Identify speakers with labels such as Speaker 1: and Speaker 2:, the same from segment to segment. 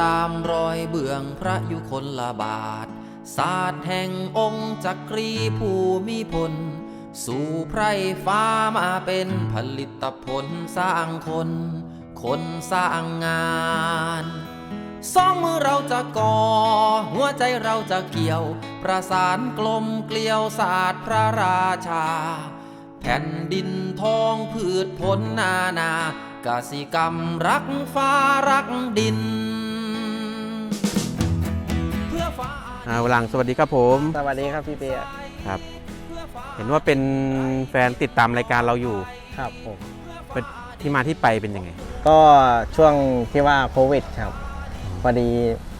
Speaker 1: ตามรอยเบื้องพระยุคลบาท ศาสตร์แห่งองค์จักรีภูมิพล สู่ไพรฟ้ามาเป็นผลิตผลสร้างคน คนสร้างงานสองมือเราจะก่อ หัวใจเราจะเกี่ยว ประสานกลมเกลียวศาสตร์พระราชา แผ่นดินทองพืชผลนานากสิกรรมรักฟ้ารักดิน อฟ้า
Speaker 2: อ่าหลังสวัสดีครับผม
Speaker 3: สวัสดีครับพี่เปีย
Speaker 2: ครับ เห็นว่าเป็นแฟนติดตามรายการเราอยู่
Speaker 3: ครับผม
Speaker 2: เป็นที่มาที่ไปเป็นยังไง
Speaker 3: ก็ช่วงที่ว่าโควิดครับพอดี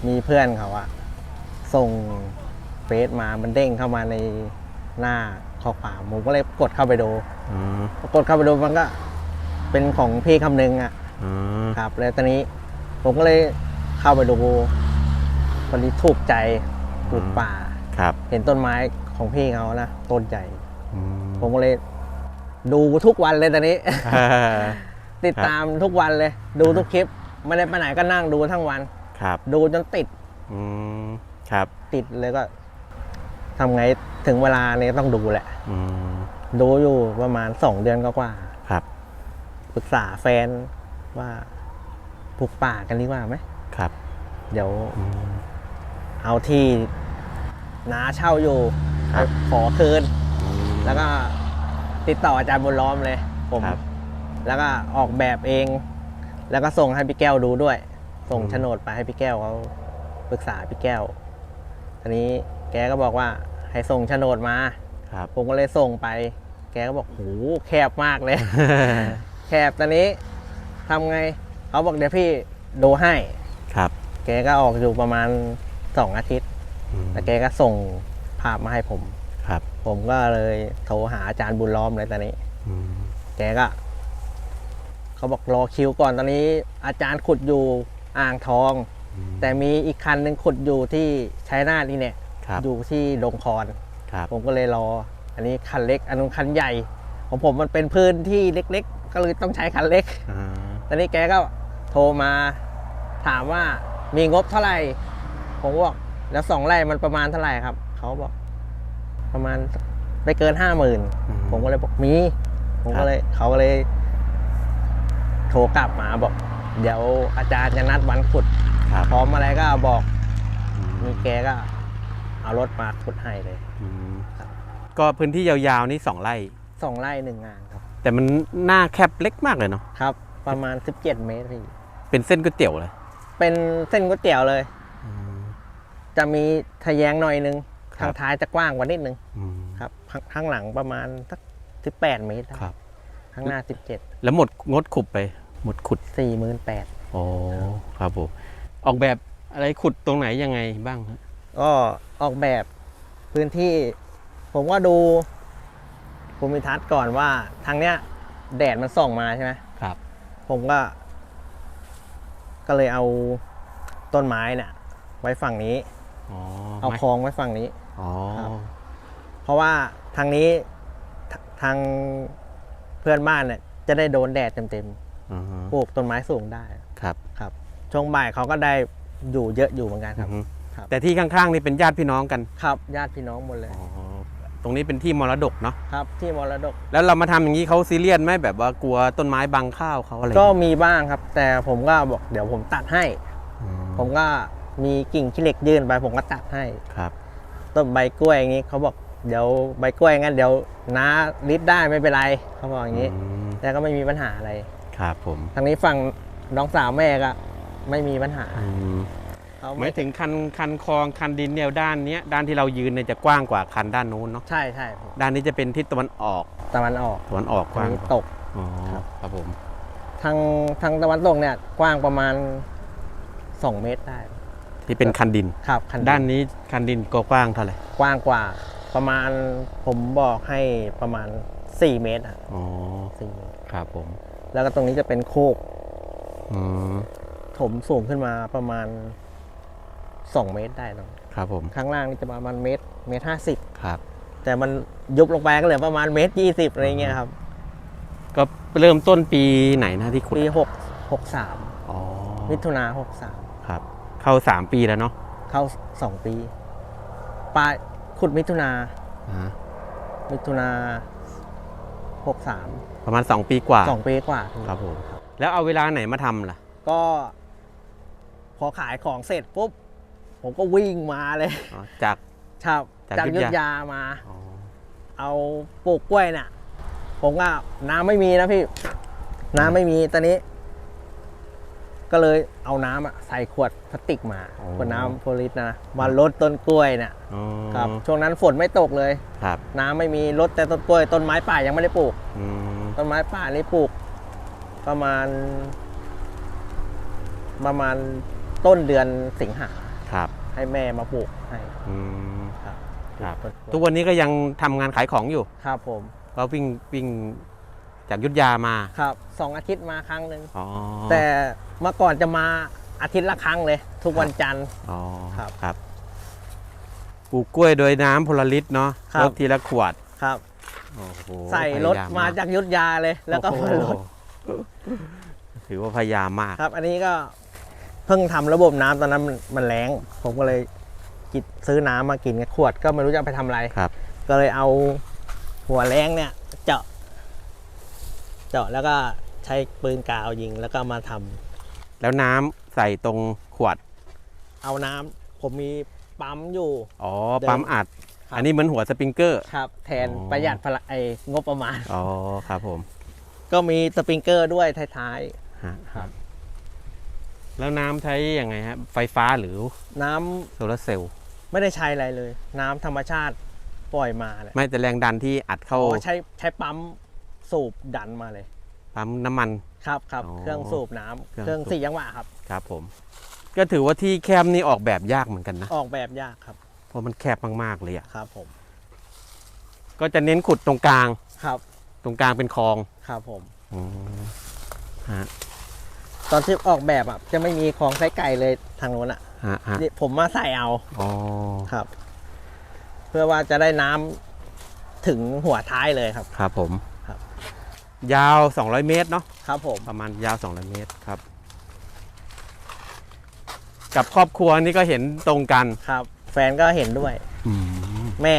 Speaker 3: มีเพื่อนเขาอะส่งเฟซมามันเด้งเข้ามาในหน้าข้อความผมก็เลยกดเข้าไปดู
Speaker 2: อืม
Speaker 3: พอกดเข้าไปดูมันก็ เป็นของพี่คำนึงอะ
Speaker 2: อืม
Speaker 3: ครับ แล้วตอนนี้ผมก็เลยเข้าไปดู พอดีถูกใจปลูกป่า
Speaker 2: ครับ
Speaker 3: เห็นต้นไม้ของพี่เขานะต้นใหญ่
Speaker 2: อืม
Speaker 3: ผมก็เลย ดูทุกวันเลยตอนนี้
Speaker 2: อ่า
Speaker 3: ติดตามทุกวันเลย ดูทุกคลิป ไม่ได้ไปไหนก็นั่งดูทั้งวัน
Speaker 2: ครับ
Speaker 3: ดูจนติด
Speaker 2: อืมครับ
Speaker 3: ติดเลยก็ทำไงถึงเวลาเนี่ยต้องดูแหละ
Speaker 2: อืม
Speaker 3: ดูอยู่ประมาณสองเดือนก็กว่า
Speaker 2: ครับ
Speaker 3: ปรึกษาแฟนว่าปลูกป่ากันดีกว่าไหม
Speaker 2: ครับ
Speaker 3: เดี๋ยว
Speaker 2: อืม
Speaker 3: เอาที่นาเช่าอยู่
Speaker 2: ครับ
Speaker 3: ขอคืน
Speaker 2: อืม
Speaker 3: แล้วก็ติดต่ออาจารย์บุญล้อมเลยผม
Speaker 2: ครับ
Speaker 3: แล้วก็ออกแบบเอง แล้วก็ส่งให้พี่แก้วดูด้วย ส่ง
Speaker 2: อืม
Speaker 3: โฉนดไปให้พี่แก้วเขาปรึกษาพี่แก้วทีนี้แกก็บอกว่าให้ส่งโฉนดมา
Speaker 2: ครับ
Speaker 3: ผมก็เลยส่งไป แกก็บอกโหแคบมากเลย แคบตอนนี้ทำไงเขาบอกเดี๋ยวพี่ดูให้
Speaker 2: ครับ
Speaker 3: แกก็ออกอยู่ประมาณ สองอาทิตย์
Speaker 2: อืม
Speaker 3: แล้วแกก็ส่งภาพมาให้ผม
Speaker 2: ครับ
Speaker 3: ผมก็เลยโทรหาอาจารย์บุญล้อมเลยตอนนี้
Speaker 2: อืม
Speaker 3: แกก็เขาบอกรอคิวก่อนตอนนี้ อาจารย์ขุดอยู่อ่างทอง
Speaker 2: อืม
Speaker 3: แต่มีอีกคันหนึ่งขุดอยู่ที่ชัยนาทนี่เนี่ย
Speaker 2: ครับ
Speaker 3: อยู่ที่ดงคอน
Speaker 2: ครับ
Speaker 3: ผมก็เลยรอ อันนี้คันเล็ก อันนู้นคันใหญ่ ของผมมันเป็นพื้นที่เล็ก ๆ ก็เลยต้องใช้คันเล็ก
Speaker 2: อ่า
Speaker 3: ตอนนี้แกก็โทรมาถามว่ามีงบเท่าไหร่ ผมก็บอกแล้วสองไร่มันประมาณเท่าไหร่ครับ เขาบอก ประมาณไม่เกินห้าหมื่น
Speaker 2: อื
Speaker 3: ผมก็เลยบอกมี ผม
Speaker 2: ครั
Speaker 3: ก็
Speaker 2: บ
Speaker 3: เลยเขาก็เลย โทรกลับมาบอก เดี๋ยวอาจารย์จะนัดวันขุด
Speaker 2: ครับ
Speaker 3: พร้อมอะไรก็บอก
Speaker 2: อืม
Speaker 3: มีแกก็ เอารถมาขุดให้เลย
Speaker 2: อืม
Speaker 3: ครับ
Speaker 2: ก็พื้นที่ยาวๆนี่สองไร่
Speaker 3: สองไร่หนึ่งงานครับ
Speaker 2: แต่มันหน้าแคบเล็กมากเลยเนาะ
Speaker 3: ครับ ประมาณ17เมตรพี่
Speaker 2: เป็นเส้นก๋วยเตี๋ยวเลย
Speaker 3: เป็นเส้นก๋วยเตี๋ยวเลย
Speaker 2: อืม
Speaker 3: จะมีทะแยงหน่อยนึง
Speaker 2: ครับ
Speaker 3: ทางท้ายจะกว้างกว่านิดนึง
Speaker 2: อืม
Speaker 3: ครับข้างข้างหลังประมาณสัก18เมตรได้
Speaker 2: ครับ
Speaker 3: ข้างหน้า
Speaker 2: แล้วหมดงดขุดไป หมดขุด
Speaker 3: 17 48,000
Speaker 2: โอ้ครับผมออกแบบอะไรขุดตรงไหนยังไงบ้างฮะ
Speaker 3: ก็ออกแบบพื้นที่ ผมก็ดูภูมิทัศน์ก่อนว่าทางเนี้ย แดดมันส่องมาใช่ไหม
Speaker 2: ครับ
Speaker 3: ผมก็ ก็เลยเอาต้นไม้เนี่ยไว้ฝั่งนี้
Speaker 2: อ๋อ
Speaker 3: เอา
Speaker 2: ไม่
Speaker 3: คลองไว้ฝั่งนี้
Speaker 2: อ๋อ
Speaker 3: ครับเพราะว่าทางนี้ททางเพื่อนบ้านเนี่ยจะได้โดนแดดเต็ม
Speaker 2: อือฮึ
Speaker 3: ๆปลูกต้นไม้สูงได้
Speaker 2: ครับ
Speaker 3: ครับ ช่วงบ่ายเขาก็ได้อยู่เยอะอยู่เหมือนกันครับ
Speaker 2: อือฮึ
Speaker 3: ครับ
Speaker 2: แต่ที่ข้างๆนี่เป็นญาติพี่น้องกัน
Speaker 3: ครับ ญาติพี่น้องหมดเลย
Speaker 2: อ๋อตรงนี้เป็นที่มรดกเนาะ
Speaker 3: ครับ ที่มรดก
Speaker 2: แล้วเรามาทำอย่างนี้เขาซีเรียสไหมแบบว่ากลัวต้นไม้บังข้าวเขาอะไร
Speaker 3: ก็มีบ้างครับ แต่ผมก็บอกเดี๋ยวผมตัดให้
Speaker 2: อืม
Speaker 3: ผมก็ มีกิ่งขี้เหล็กยื่นไปผมก็ตัดให้
Speaker 2: ครับ
Speaker 3: ต้นใบกล้วยอย่างนี้เขาบอกเดี๋ยวใบกล้วยงั้นเดี๋ยวน้าริดได้ไม่เป็นไรเขาบอกอย่างนี้
Speaker 2: อืม
Speaker 3: แต่ก็ไม่มีปัญหาอะไร
Speaker 2: ครับผม
Speaker 3: ทางนี้ฝั่งน้องสาวแม่ก็ไม่มีปัญหา
Speaker 2: อืม
Speaker 3: เขา
Speaker 2: หมายถึงคันคันคลองคันดินเนี่ยด้านเนี้ยด้านที่เรายืนเนี่ยจะกว้างกว่าคันด้านนู้นเนาะ
Speaker 3: ใช่ใช่ผม
Speaker 2: ด้านนี้จะเป็นทิศตะวันออก
Speaker 3: ตะวันออก
Speaker 2: ตะวันออกก
Speaker 3: ทาง
Speaker 2: ว้าง
Speaker 3: นี้
Speaker 2: กว่า
Speaker 3: ตก
Speaker 2: อ๋อ
Speaker 3: ครับ
Speaker 2: ครับผม
Speaker 3: ทางทางตะวันตกเนี่ยกว้างประมาณสองเมตรได้
Speaker 2: ที่เป็นคันดิน
Speaker 3: ครับคัน
Speaker 2: ด้านนี้คันดินก็กว้างเท่าไหร่
Speaker 3: กว้างกว่า ประมาณผมบอกให้ประมาณ 4 เมตรอะ
Speaker 2: อ๋อ
Speaker 3: สี่เมตร
Speaker 2: ครับผม
Speaker 3: แล้วก็ตรงนี้จะเป็นโคก
Speaker 2: อืม
Speaker 3: ถมสูงขึ้นมาประมาณ 2 เมตรได้ตรง
Speaker 2: ครับผม
Speaker 3: ข้างล่างนี่จะประมาณเมตรเมตรห้าสิบ
Speaker 2: ครับ
Speaker 3: แต่มันยุบลงไปก็เหลือประมาณเมตรยี่สิบอะไรเงี้ยครับ
Speaker 2: ก็เริ่มต้นปีไหนนะที่ขุด
Speaker 3: ปีหกหกสาม
Speaker 2: อ๋อ
Speaker 3: มิถุนาหกสาม
Speaker 2: ครับ เข้าสามปีแล้วเนาะ
Speaker 3: เข้าสองปีปลายขุดมิถุนา
Speaker 2: อ่า
Speaker 3: มิถุนาหกสาม
Speaker 2: ประมาณ2ปีกว่า
Speaker 3: สองปีกว่าพี่
Speaker 2: ครับผม แล้วเอาเวลาไหนมาทำล่ะ
Speaker 3: ก็ พอขายของเสร็จปุ๊บ ผมก็วิ่งมาเลย
Speaker 2: อ๋อจาก
Speaker 3: ครับ
Speaker 2: จาก
Speaker 3: จาก
Speaker 2: ยุ
Speaker 3: ยุ
Speaker 2: ท
Speaker 3: ท
Speaker 2: ธ
Speaker 3: ธ
Speaker 2: ยา
Speaker 3: ยามา
Speaker 2: อ๋อ
Speaker 3: เอาปลูกกล้วยน่ะ ผมก็น้ำไม่มีนะพี่ น้ำไม่มีตอนนี้ ก็เลยเอาน้ำอะใส่ขวดพลาสติกมาขวดน้ำโพลิสนะมาลดต้นกล้วยน่ะ
Speaker 2: อ๋อ
Speaker 3: ครับช่วงนั้นฝนไม่ตกเลย
Speaker 2: ครับ
Speaker 3: น้ำไม่มีลดแต่ต้นกล้วย ต้นไม้ป่ายังไม่ได้ปลูก
Speaker 2: อืม
Speaker 3: ต้นไม้ป่านี่ปลูก ประมาณ ประมาณต้นเดือนสิงหา
Speaker 2: ครับ
Speaker 3: ให้แม่มาปลูกให้
Speaker 2: อืม
Speaker 3: ครับ
Speaker 2: ครับ
Speaker 3: ต้นกล้วย
Speaker 2: ทุกวันนี้ก็ยังทำงานขายของอยู่
Speaker 3: ครับผม
Speaker 2: ก็วิ่งวิ่งจากยุทธยามา
Speaker 3: ครับสองอาทิตย์มาครั้งหนึ่ง
Speaker 2: อ๋อ
Speaker 3: แต่ เมื่อก่อนจะมาอาทิตย์ละครั้งเลย ทุกวันจันทร์
Speaker 2: อ๋อ
Speaker 3: ครับ
Speaker 2: ครับปลูกกล้วยโดยน้ำพลลิตรเนาะ
Speaker 3: ครับ
Speaker 2: ลดทีละขวด
Speaker 3: ครับ
Speaker 2: โอ้โห
Speaker 3: ใส่รถ
Speaker 2: พยย
Speaker 3: มาจากยุทธยาเลย แล้วก็มาลด
Speaker 2: โอ้โหถือว่าพยายามมาก
Speaker 3: ครับ อันนี้ก็เพิ่งทำระบบน้ำตอนนั้นมันมันแรงผมก็เลยกินซื้อน้ำมากินกับขวดก็ไม่รู้จะเอาไปทำอะไร
Speaker 2: ครับ
Speaker 3: ก็เลยเอาหัวแรงเนี่ย เจาะ เจาะแล้วก็ใช้ปืนกาวยิงแล้วก็มาทำ
Speaker 2: แล้วน้ำใส่ตรงขวด
Speaker 3: เอาน้ำผมมีปั๊มอยู่
Speaker 2: อ๋อ
Speaker 3: เดิม
Speaker 2: ปั๊มอัด
Speaker 3: ครับ
Speaker 2: อันนี้เหมือนหัวสปริงเกอร์
Speaker 3: ครับ แทน
Speaker 2: อ๋อ
Speaker 3: ประหยัดพละไอ้งบประมาณ
Speaker 2: อ๋อ ครับผม
Speaker 3: ก็มีสปริงเกอร์ด้วยท้าย
Speaker 2: ฮะ
Speaker 3: ๆครับ
Speaker 2: แล้วน้ำใช้ยังไงฮะ ไฟฟ้าหรือ
Speaker 3: น้ำ
Speaker 2: โซลาร์เซลล์
Speaker 3: ไม่ได้ใช้อะไรเลย น้ำธรรมชาติปล่อยมาเลย
Speaker 2: ไม่แต่แรงดันที่อัดเข้า
Speaker 3: อ๋อใช้ใช้ปั๊มสูบดันมาเลย
Speaker 2: ปั๊มน้ำมัน
Speaker 3: ครับครับ
Speaker 2: อ๋อ
Speaker 3: เครื่องสูบน้ำ
Speaker 2: เครื่อง
Speaker 3: เครื่อง
Speaker 2: สูบ
Speaker 3: สี่จังหวะครับ
Speaker 2: ครับผม ก็ถือว่าที่แคมป์นี่ออกแบบยากเหมือนกันนะ
Speaker 3: ออกแบบยากครับ
Speaker 2: เพราะมันแคบมากๆเลยอะ
Speaker 3: ครับผม
Speaker 2: ก็จะเน้นขุดตรงกลาง
Speaker 3: ครับ
Speaker 2: ตรงกลางเป็นคลอง
Speaker 3: ครับผม
Speaker 2: อืมฮะ
Speaker 3: ตอนที่ออกแบบอะจะไม่มีคลองไส้ไก่เลยทางโน้นอะ
Speaker 2: ฮะฮะ
Speaker 3: นี่ผมมาใส่เอา
Speaker 2: อ๋อ
Speaker 3: ครับ เพื่อว่าจะได้น้ำถึงหัวท้ายเลยครับ
Speaker 2: ครับผม
Speaker 3: ครับ
Speaker 2: ยาว 200 เมตรเนาะ
Speaker 3: ครับผม
Speaker 2: ประมาณยาว 200 เมตรครับ กับครอบครัวนี่ก็เห็นตรงกัน
Speaker 3: ครับ แฟนก็เห็นด้วย
Speaker 2: อืม
Speaker 3: แม่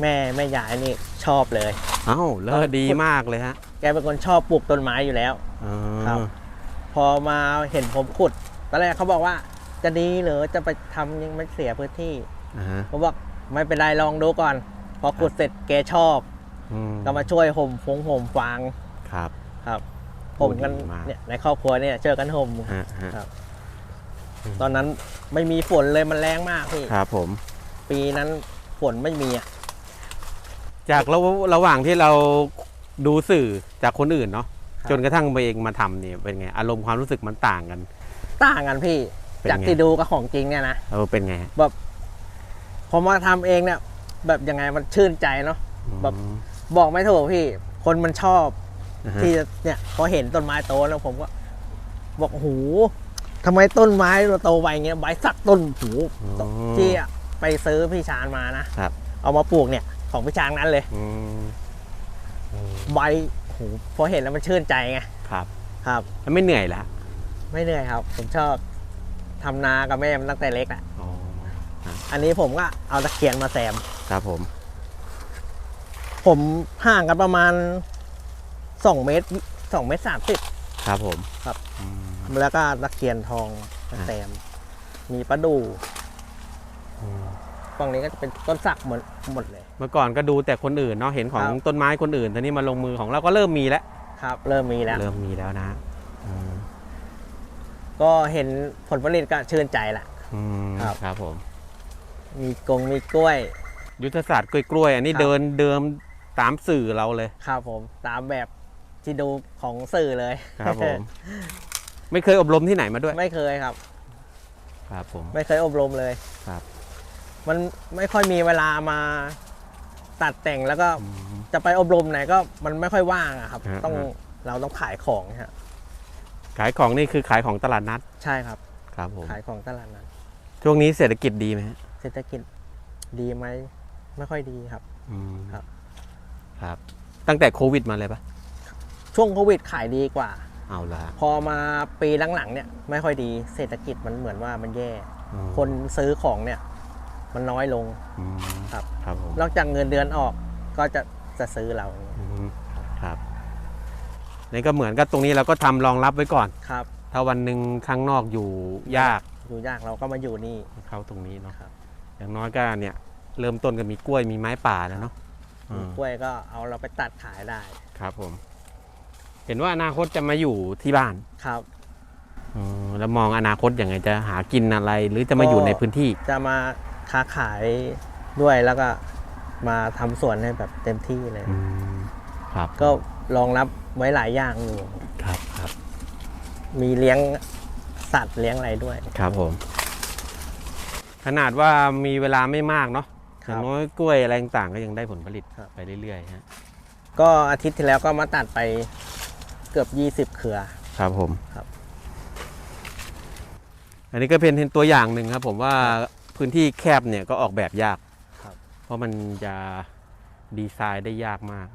Speaker 3: แม่แม่ยายนี่ชอบเลย
Speaker 2: เอ้าเลิศดีมากเลยฮะ
Speaker 3: แกเป็นคนชอบปลูกต้นไม้อยู่แล้ว
Speaker 2: อ๋อ
Speaker 3: ครับ พอมาเห็นผมขุดตอนแรกเขาบอกว่า จะดีเหรือจะไปทำยังไม่เสียพื้นที่
Speaker 2: อ่าฮะ
Speaker 3: ผมบอกไม่เป็นไรลองดูก่อน พอขุดเสร็จแกชอบ
Speaker 2: อื
Speaker 3: ก็มาช่วยห่มฟงห่มฟาง
Speaker 2: ครับ
Speaker 3: ครับห่มกัน
Speaker 2: ดีมาก
Speaker 3: เนี่ยในครอบครัวเนี่ยเจอกันห่ม
Speaker 2: ฮะฮะ
Speaker 3: ครับตอนนั้นไม่มีฝนเลยมันแรงมากพี่
Speaker 2: ครับผม
Speaker 3: ปีนั้นฝนไม่มีอะ
Speaker 2: จากระระหว่างที่เราดูสื่อจากคนอื่นเนาะ
Speaker 3: ครับ
Speaker 2: จนกระทั่งมาเองมาทำเนี่ยเป็นไง อารมณ์ความรู้สึกมันต่างกัน
Speaker 3: ต่างกันพี่
Speaker 2: เป็นไง
Speaker 3: จากที่ดูกับของจริงเนี่ยนะ
Speaker 2: เออเป็นไงฮะ
Speaker 3: พอมาทำเองเนี่ย แบบยังไงมันชื่นใจเนาะ แบบ
Speaker 2: อืม
Speaker 3: บอกไม่ถูกพี่ คนมันชอบ
Speaker 2: อ่าฮะ
Speaker 3: ที่จะเนี่ยพอเห็นต้นไม้โตแล้วผมก็ บอกหูทำไมต้นไม้เราโตไปเงี้ยใบสักต้นหู
Speaker 2: อ๋อ
Speaker 3: ที่ไปซื้อพี่ชานมานะครับ เอามาปลูกเนี่ย ของพี่ชางนั้นเลย
Speaker 2: อืม
Speaker 3: ใบหูพอเห็นแล้วมันชื่นใจไง
Speaker 2: ครับ
Speaker 3: ครับ
Speaker 2: แล้วไม่เหนื่อยละ
Speaker 3: ไม่เหนื่อยครับ ผมชอบทำนากับแม่มันตั้งแต่เล็กแหละ
Speaker 2: อ๋อ
Speaker 3: อันนี้ผมก็เอาตะเกียงมาแซม
Speaker 2: ครับผม
Speaker 3: ผมห่างกันประมาณ สองเมตรสองเมตรสามสิบ
Speaker 2: ครับผม
Speaker 3: ครับ
Speaker 2: อืม
Speaker 3: แล้วก็ตะเกียนทองมาแซม มีประดู
Speaker 2: อืม
Speaker 3: ฝั่งนี้ก็จะเป็นต้นสักหมดหมดเลย
Speaker 2: เมื่อก่อนก็ดูแต่คนอื่นเนาะเห็นของ
Speaker 3: ครับ
Speaker 2: ต้นไม้คนอื่นทีนี้มาลงมือของเราก็เริ่มมีแล้ว
Speaker 3: ครับ เริ่มมีแล้ว
Speaker 2: เริ่มมีแล้วนะอืม
Speaker 3: ก็เห็นผลผลิตก็ชื่นใจละ
Speaker 2: อืม
Speaker 3: ครับ
Speaker 2: ครับผม
Speaker 3: มีกงมีกล้วย
Speaker 2: ยุทธศาสตร์กล้วยๆอันนี้
Speaker 3: ครับ
Speaker 2: เดินเดิมตามสื่อเราเลย
Speaker 3: ครับผมตามแบบ ที่ดูของสื่อเลย
Speaker 2: ครับผม ไม่เคยอบรมที่ไหนมาด้วย
Speaker 3: ไม่เคยครับ
Speaker 2: ครับผม
Speaker 3: ไม่เคยอบรมเลย
Speaker 2: ครับ
Speaker 3: มันไม่ค่อยมีเวลามาตัดแต่งแล้วก็
Speaker 2: อืม
Speaker 3: จะไปอบรมไหนก็มันไม่ค่อยว่างอะครับ
Speaker 2: ฮะ
Speaker 3: ต้อง
Speaker 2: ฮะ
Speaker 3: เราต้องขายของฮะ
Speaker 2: ขายของนี่คือขายของตลาดนัด
Speaker 3: ใช่ครับ
Speaker 2: ครับผม
Speaker 3: ขายของตลาดนั้น
Speaker 2: ช่วงนี้เศรษฐกิจดีไหมฮะ
Speaker 3: เศรษฐกิจดีไหมไม่ค่อยดีครับ
Speaker 2: อืม
Speaker 3: ครับ
Speaker 2: ครับ ตั้งแต่โควิดมาเลยปะ
Speaker 3: ช่วงโควิดขายดีกว่า
Speaker 2: เอาละ
Speaker 3: พอมาปีหลังๆเนี่ยไม่ค่อยดีเศรษฐกิจมันเหมือนว่ามันแย่
Speaker 2: อืม
Speaker 3: คนซื้อของเนี่ยมันน้อยลง
Speaker 2: อืม
Speaker 3: ครับ
Speaker 2: ครับผม
Speaker 3: นอกจากเงินเดือนออกก็จะจะซื้อเรา
Speaker 2: อืมครับนี่ก็เหมือนกับตรงนี้เราก็ทำรองรับไว้ก่อน
Speaker 3: ครับ
Speaker 2: ถ้าวันหนึ่งข้างนอกอยู่ยาก
Speaker 3: อยู่ยากเราก็มาอยู่นี่
Speaker 2: เข้าตรงนี้เนาะ
Speaker 3: ครับ
Speaker 2: อย่างน้อยก็เนี่ยเริ่มต้นก็มีกล้วยมีไม้ป่าแล้วเนาะอืม
Speaker 3: กล้วยก็เอาเราไปตัดขายได้
Speaker 2: ครับผม เห็นว่าอนาคตจะมาอยู่ที่บ้าน
Speaker 3: ครับ
Speaker 2: อืมแล้วมองอนาคตอย่างไงจะหากินอะไร หรือจะมาอยู่ในพื้นที่
Speaker 3: จะมาค้าขายด้วยแล้วก็มาทำสวนให้แบบเต็มที่เลย
Speaker 2: อืมครับ
Speaker 3: ก็รองรับไว้หลายอย่างอยู่
Speaker 2: ครับครับ
Speaker 3: มีเลี้ยงสัตว์เลี้ยงอะไรด้วย
Speaker 2: ครับผม ขนาดว่ามีเวลาไม่มากเนาะ
Speaker 3: ค
Speaker 2: อ
Speaker 3: รับ
Speaker 2: ย่างน้อยกล้วยอะไรต่างๆก็ยังได้ผลผลิต
Speaker 3: ครับ
Speaker 2: ไปเรื่อยๆฮะ
Speaker 3: ก็อาทิตย์ที่แล้วก็มาตัดไป เกือบ 20 เครือ
Speaker 2: ครับผม
Speaker 3: ครับ
Speaker 2: อันนี้ก็เป็นตัวอย่างหนึ่งครับ ผมว่าพื้นที่แคบเนี่ยก็ออกแบบยาก
Speaker 3: ครับ
Speaker 2: เพราะมันจะดีไซน์ได้ยากมาก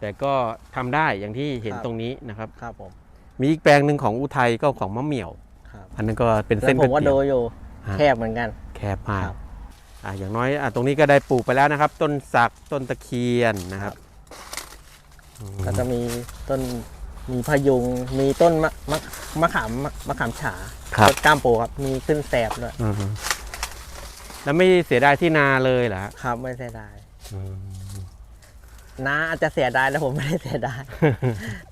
Speaker 2: แต่ก็ทำได้อย่างที่เห็นตรงนี้นะครับ
Speaker 3: ครับผม
Speaker 2: มีอีกแปลงหนึ่งของอุทัยก็ของมะเหมี่ยว
Speaker 3: ครับ
Speaker 2: อันนั้นก็เป็น
Speaker 3: แล้
Speaker 2: เส้
Speaker 3: วนผ
Speaker 2: ก๋ว
Speaker 3: ม
Speaker 2: ย
Speaker 3: ก็
Speaker 2: เตี๋
Speaker 3: ดู
Speaker 2: ยว
Speaker 3: อยู่
Speaker 2: ฮะ
Speaker 3: แคบเหมือนกัน
Speaker 2: แคบมาก
Speaker 3: ครับ
Speaker 2: อะอย่างน้อยอะตรงนี้ก็ได้ปลูกไปแล้วนะครับ ต้นสักต้นตะเคียนนะครับอืม
Speaker 3: ก็จะมีต้นมีพะยุง มีต้นมะมะมะขามมะขามฉา
Speaker 2: ครับ
Speaker 3: ต้นกล้ามปูครับ มีขึ้นแสบด้วย
Speaker 2: อืมแล้วไม่เสียดายที่นาเลยเหรอฮะ
Speaker 3: ครับ ไม่เสียดาย
Speaker 2: อืม
Speaker 3: น้าอาจจะเสียดายแต่ผมไม่ได้เสียดาย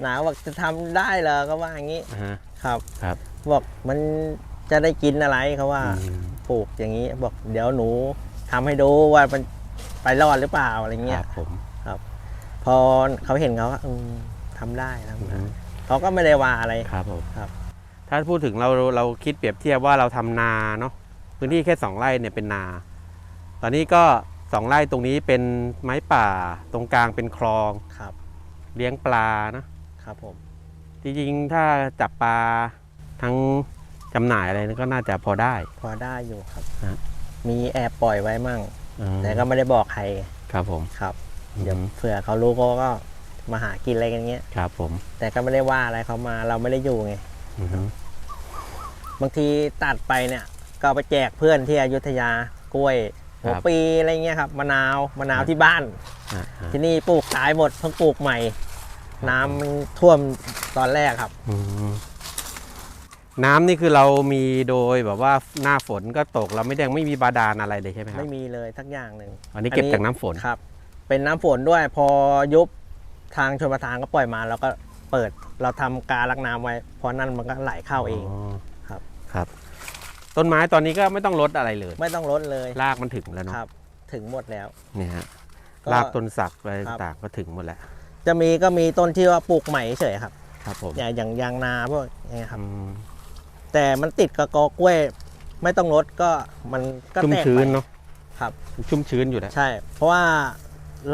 Speaker 3: น้าบอกจะทำได้เหรอก็ว่าอย่างนี้
Speaker 2: อ่าฮะ
Speaker 3: ครับ
Speaker 2: ครับ
Speaker 3: บอกมันจะได้กินอะไรเขาว่า
Speaker 2: อืม
Speaker 3: ปลูกอย่างนี้ บอกเดี๋ยวหนูทำให้ดูว่ามันไปรอดหรือเปล่าอะไร
Speaker 2: ค
Speaker 3: เงี้ย
Speaker 2: รับผม
Speaker 3: พอเขาเห็นเขาก็อืมทำได้ทำ
Speaker 2: อื
Speaker 3: ได้
Speaker 2: ม
Speaker 3: เขาก็ไม่ได้ว่าอะไร
Speaker 2: ครับผม
Speaker 3: ครับ
Speaker 2: ถ้าพูดถึงเราเราคิดเปรียบเทียบว่าเราทำนาเนาะพื้นที่แค่สองไร่เนี่ยเป็นนา ตอนนี้ก็สองไร่ตรงนี้เป็นไม้ป่าตรงกลางเป็นคลอง
Speaker 3: ครับ
Speaker 2: เลี้ยงปลานะ
Speaker 3: ครับผม
Speaker 2: จริงๆถ้าจับปลาทั้งจำหน่ายอะไรนั่นก็น่าจะพอได้
Speaker 3: พอได้อยู่ครับ
Speaker 2: ฮะ
Speaker 3: มีแอบปล่อยไว้มั่ง
Speaker 2: อืม
Speaker 3: แต่ก็ไม่ได้บอกใคร
Speaker 2: ครับผม
Speaker 3: ครับ
Speaker 2: อืม
Speaker 3: เดี๋ยวเผื่อเขารู้เขาก็มาหากินอะไรกันเงี้ย
Speaker 2: ครับผม
Speaker 3: แต่ก็ไม่ได้ว่าอะไรเขามาเราไม่ได้อยู่ไง
Speaker 2: อือฮึ
Speaker 3: บางทีตัดไปเนี่ย ก็เอาไปแจกเพื่อนที่อยุธยากล้วยหัวปีอะไรเงี้ยครับมะนาวมะนาวที่บ้าน
Speaker 2: อ่าฮะ
Speaker 3: ที่นี่ปลูกตายหมดเพิ่งปลูกใหม่ น้ำมันท่วมตอนแรกครับ
Speaker 2: อืมน้ำนี่คือเรามีโดยแบบว่าหน้าฝนก็ตกเราไม่ได้ไม่มีบาดาลอะไรเลยใช่ไหมครับ
Speaker 3: ไม่มีเลยสักอย่างหนึ่ง
Speaker 2: อันนี้เก็บจากน้ำฝน
Speaker 3: ครับ เป็นน้ำฝนด้วย พอยุบทางชนประทานก็ปล่อยมาเราก็เปิดเราทำการลักน้ำไว้เพราะนั่นมันก็ไหลเข้าเองครับ
Speaker 2: ครับ ต้นไม้ตอนนี้ก็ไม่ต้องลดอะไรเลย
Speaker 3: ไม่ต้องลดเลย
Speaker 2: รากมันถึงแล้วเนาะ
Speaker 3: ครับ ถึงหมดแล้ว
Speaker 2: เนี่ยฮะ
Speaker 3: ก็
Speaker 2: รากต้นสักอะไร
Speaker 3: ครับ
Speaker 2: ต่างๆก็ถึงหมดแล้ว
Speaker 3: จะมีก็มีต้นที่ว่าปลูกใหม่เฉยๆครับ
Speaker 2: ครับผม
Speaker 3: อย่างอย่างยางนาพวกนี้ครับ
Speaker 2: อืม
Speaker 3: แต่มันติดกับกอกล้วย ไม่ต้องลดก็มันก็
Speaker 2: ชุ่ม
Speaker 3: แตก
Speaker 2: ชื้
Speaker 3: ไป
Speaker 2: นเนาะ
Speaker 3: ครับ
Speaker 2: ชุ่มชื้นอยู่แล้ว
Speaker 3: ใช่ เพราะว่า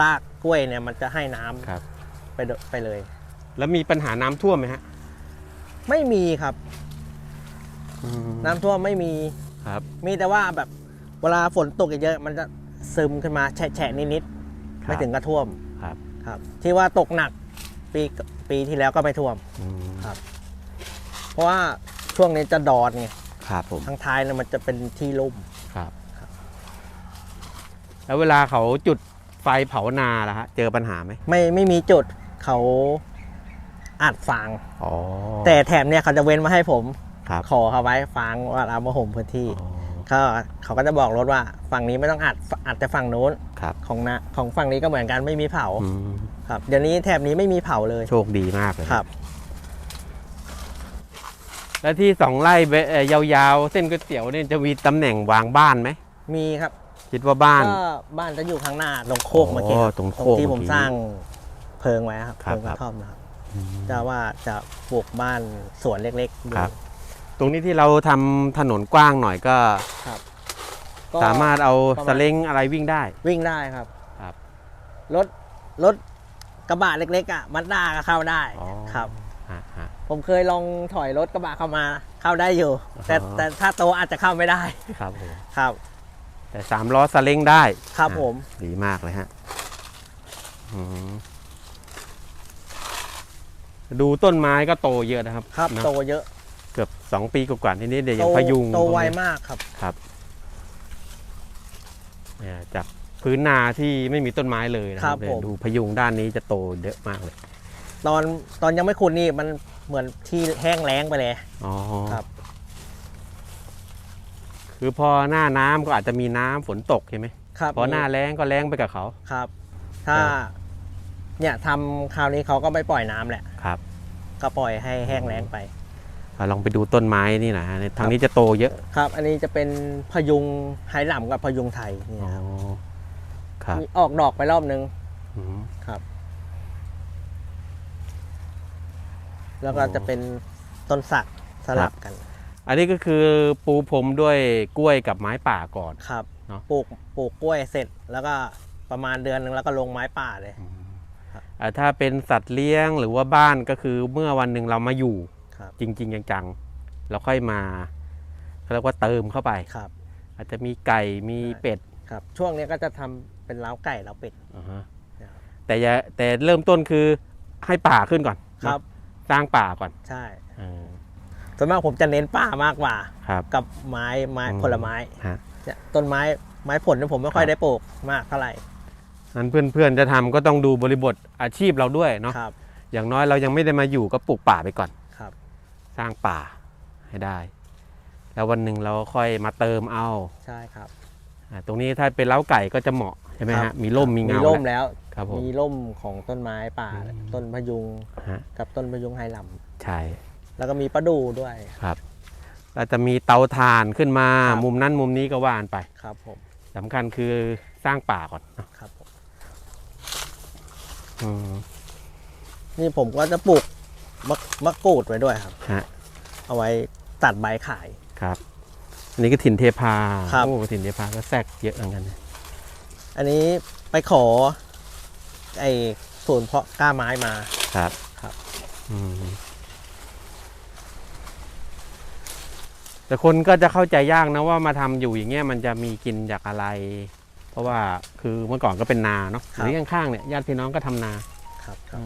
Speaker 3: รากกล้วยเนี่ยมันจะให้น้ำ
Speaker 2: ครับ
Speaker 3: ไปเดไปเลย
Speaker 2: แล้วมีปัญหาน้ำท่วมไหมฮะ
Speaker 3: ไม่มีครับ
Speaker 2: อืม
Speaker 3: น้ำท่วมไม่มี
Speaker 2: ครับ
Speaker 3: มีแต่ว่าแบบเวลาฝนตกเยอะๆมันจะซึมขึ้นมาแฉะๆนิดๆไม่ถึงกับท่วม
Speaker 2: ครับ
Speaker 3: ครับ ที่ว่าตกหนักปีปีที่แล้วก็ไม่ท่วม
Speaker 2: อืม
Speaker 3: ครับ เพราะว่าช่วงนี้จะดอนไง
Speaker 2: ครับผม
Speaker 3: ทางท้ายเนี่ยมันจะเป็นที่ลุ่ม
Speaker 2: ครับ แล้วเวลาเขาจุด ไฟเผานาล่ะฮะเจอปัญหาไหม
Speaker 3: ไม่ไม่มีจุดเขาอัดฟาง
Speaker 2: อ๋อ
Speaker 3: แต่แถมเนี่ยเขาจะเว้นมาให้ผม
Speaker 2: ครับ
Speaker 3: ขอเขาไว้ฟางว่าเอามาห่มพื้นที่
Speaker 2: อ๋อ
Speaker 3: เขาเขาก็จะบอกรถว่าฝั่งนี้ไม่ต้องอัดอัดแต่ฝั่งนู้น
Speaker 2: ครับ
Speaker 3: ของนะของฝั่งนี้ก็เหมือนกันไม่มีเผา
Speaker 2: อืม
Speaker 3: ครับเดี๋ยวนี้แถบนี้ไม่มีเผาเลย
Speaker 2: โชคดีมากเลย
Speaker 3: ครับ
Speaker 2: แล้วที่สองไร่เบเอ่อยาวๆ เส้นก๋วยเตี๋ยวเนี่ยจะมีตำแหน่งวางบ้านไหม
Speaker 3: มีครับ
Speaker 2: คิดว่าบ้าน
Speaker 3: ก็บ้านจะอยู่ข้างหน้าตรงโคกเมื่อกี้
Speaker 2: อ๋อ
Speaker 3: ครับ
Speaker 2: ตรงโคก
Speaker 3: ที่ผม
Speaker 2: เมื่อกี้
Speaker 3: สร้างเพิงไว้ครับ
Speaker 2: ครับ
Speaker 3: เพิงกระท่อมนะครับจะว่าจะปลูกบ้านสวนเล็กๆอยู่
Speaker 2: ครับ ตรงนี้ที่เราทำถนนกว้างหน่อยก็
Speaker 3: ก็
Speaker 2: สามารถเอา
Speaker 3: ประมาณ
Speaker 2: สเล้งอะไรวิ่งได้
Speaker 3: วิ่งได้ครับ
Speaker 2: ครับ
Speaker 3: รถรถกระบะเล็กๆอะมัดด้าก็เข้าได้
Speaker 2: อ๋อ
Speaker 3: ครับ
Speaker 2: ฮะฮะ
Speaker 3: ผมเคยลองถอยรถกระบะเข้ามาเข้าได้อยู่ แต่
Speaker 2: อ๋อ
Speaker 3: แต่ถ้าโตอาจจะเข้าไม่ได้
Speaker 2: ครับผม
Speaker 3: ครับ
Speaker 2: แต่สามล้อสเล้งได้
Speaker 3: ครับ
Speaker 2: อะ
Speaker 3: ผม
Speaker 2: ดีมากเลยฮะอืมดูต้นไม้ก็โตเยอะนะครับ
Speaker 3: ครับ
Speaker 2: เนอะ
Speaker 3: โตเยอะ
Speaker 2: เกือบสองปีกว่าๆทีนี้เดี๋ยว
Speaker 3: โต
Speaker 2: ยังพยุง
Speaker 3: โตไว
Speaker 2: ตรงนี้
Speaker 3: มากครับ
Speaker 2: ครับ เนี่ยจากพื้นนาที่ไม่มีต้นไม้เลยนะค
Speaker 3: ครั
Speaker 2: รับบเดี๋ยว
Speaker 3: ผม
Speaker 2: ดูพยุงด้านนี้จะโตเยอะมากเลย
Speaker 3: ตอนตอนยังไม่ขุดนี่มันเหมือนที่แห้งแล้งไปเลย
Speaker 2: อ๋อ
Speaker 3: ครับ
Speaker 2: คือพอหน้าน้ำก็อาจจะมีน้ำฝนตกใช่ไหม
Speaker 3: ครับ
Speaker 2: พอหน้าแล้งก็แล้งไปกับเขา
Speaker 3: ครับ ถ้า
Speaker 2: ครับ
Speaker 3: เนี่ยทำคราวนี้เขาก็ไม่ปล่อยน้ำแหละ
Speaker 2: ครับ
Speaker 3: ก็ปล่อยให้แห้งแล้งไป
Speaker 2: อะลองไปดูต้นไม้นี่นะในทางนี้จะโตเยอะ
Speaker 3: ครับ อันนี้จะเป็นพยุงไหหลำกับพยุงไทยนี่
Speaker 2: อ๋อ
Speaker 3: ครับ
Speaker 2: ครับ
Speaker 3: มีออกดอกไปรอบนึง
Speaker 2: อืม
Speaker 3: ครับ แล้วก็จะเป็นต้นสักสลับกัน
Speaker 2: อันนี้ก็คือปูพรมด้วยกล้วยกับไม้ป่าก่อน
Speaker 3: ครับ
Speaker 2: เนอะ
Speaker 3: ปลูกปลูกกล้วยเสร็จ แล้วก็ประมาณเดือนหนึงแล้วก็ลงไม้ป่าเลยครับ
Speaker 2: อะถ้าเป็นสัตว์เลี้ยงหรือว่าบ้านก็คือเมื่อวันหนึ่งเรามาอยู่
Speaker 3: ครับ
Speaker 2: จริง ๆ จังๆ เราค่อยมาเขาเรียกว่าเติมเข้าไป
Speaker 3: ครับ
Speaker 2: อาจจะมีไก่มี
Speaker 3: ใช่
Speaker 2: เป็ด
Speaker 3: ครับ ช่วงนี้ก็จะทำเป็นเล้าไก่เล้าเป็ด
Speaker 2: อ่าฮะ
Speaker 3: ครับ
Speaker 2: แต่อย่าแต่เริ่มต้นคือให้ป่าขึ้นก่อน
Speaker 3: ครับ
Speaker 2: เนอะสร้างป่าก่อน
Speaker 3: ใช่
Speaker 2: เออ
Speaker 3: ส่วนมากผมจะเน้นป่ามากกว่า
Speaker 2: ครับ
Speaker 3: กับไม้ไม้
Speaker 2: อืม
Speaker 3: ผลไม้
Speaker 2: ฮะ
Speaker 3: เนี่ยต้นไม้ไม้ผลเนี่ยผมไม่ค่อย
Speaker 2: ครับ
Speaker 3: ได้ปลูกมากเท่าไหร่
Speaker 2: นั้นเพื่อนๆจะทำก็ต้องดูบริบทอาชีพเราด้วยเนาะ
Speaker 3: ครับ
Speaker 2: อย่างน้อยเรายังไม่ได้มาอยู่ก็ปลูกป่าไปก่อน
Speaker 3: ครับ
Speaker 2: สร้างป่าให้ได้ แล้ววันหนึ่งเราค่อยมาเติมเอา
Speaker 3: ใช่ครับ
Speaker 2: อ่าตรงนี้ถ้าเป็นเล้าไก่ก็จะเหมาะใช่ไหม
Speaker 3: ครั
Speaker 2: ฮะ
Speaker 3: บ
Speaker 2: มีร่มมี
Speaker 3: มี
Speaker 2: เงา
Speaker 3: ร่ม
Speaker 2: แล้ว
Speaker 3: แล้ว
Speaker 2: ครับผม
Speaker 3: มีร่มของต้นไม้ป่า
Speaker 2: อืม
Speaker 3: ต้นพยุง
Speaker 2: ฮะ
Speaker 3: กับต้นพยุงไหหล
Speaker 2: ใช่ำ
Speaker 3: แล้วก็มีประดูด้วย
Speaker 2: ครับเราจะมีเตาถ่านขึ้นมา
Speaker 3: ครับ
Speaker 2: มุมนั้นมุมนี้ก็ว่านไป
Speaker 3: ครับผม
Speaker 2: สำคัญคือสร้างป่าก่อนเนอะ
Speaker 3: ครับผม
Speaker 2: อืม
Speaker 3: นี่ผมก็จะปลูกมะมะกรูดไว้ด้วยครับ
Speaker 2: ฮะ
Speaker 3: เอาไว้ตัดใบขาย
Speaker 2: ครับอันนี้ก็ถิ่นเทพา
Speaker 3: ครับ
Speaker 2: โอ้ถิ่นเทพาก็แทรกเยอะเหมือนกันนะ
Speaker 3: อันนี้ไปขอ ไอ้ศูนย์เพาะกล้าไม้มา
Speaker 2: ครับ
Speaker 3: ครับ
Speaker 2: อืม แต่คนก็จะเข้าใจยากนะว่ามาทำอยู่อย่างเงี้ยมันจะมีกินจากอะไร เพราะว่าคือเมื่อก่อนก็เป็นนาเนาะหรือข้างๆเนี่ยญาติพี่น้องก็ทำนา
Speaker 3: ครับครับ